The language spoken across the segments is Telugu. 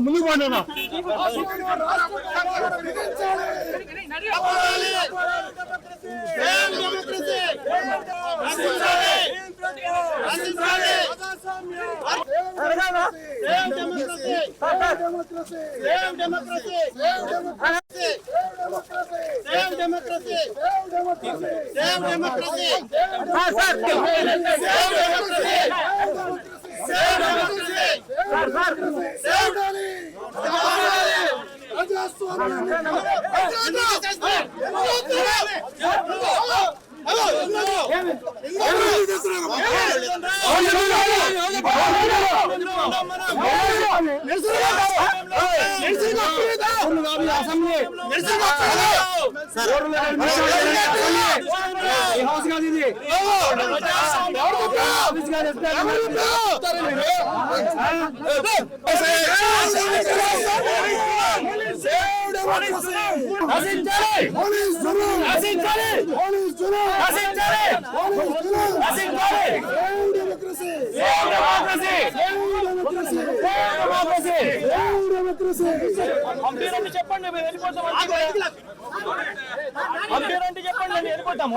ముందుకు పోండి అన్న. అసెంబ్లీ ఈ పంపిరండి చెప్పండి. మేము వెళ్ళిపోతాం చెప్పండి మేము వెళ్ళిపోతాము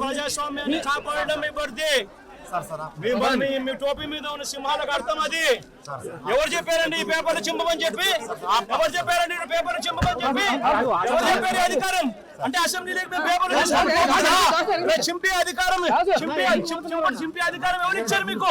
ప్రజాస్వామ్యాన్ని కాపాడడం మీ భర్తీ మీ టోపీ మీద ఉన్న సింహాలకు అర్థం అది ఎవరు చెప్పారండి ఈ పేపర్లు చింపమని చెప్పి ఎవరు చెప్పారండి పేపర్లు చింపమని చెప్పి ఎవరు చెప్పారు అధికారం అంటే అసెంబ్లీలోకి మేము పేపర్లు చింపే అధికారం చింప- చింపే అధికారం ఎవరు ఇచ్చారు మీకు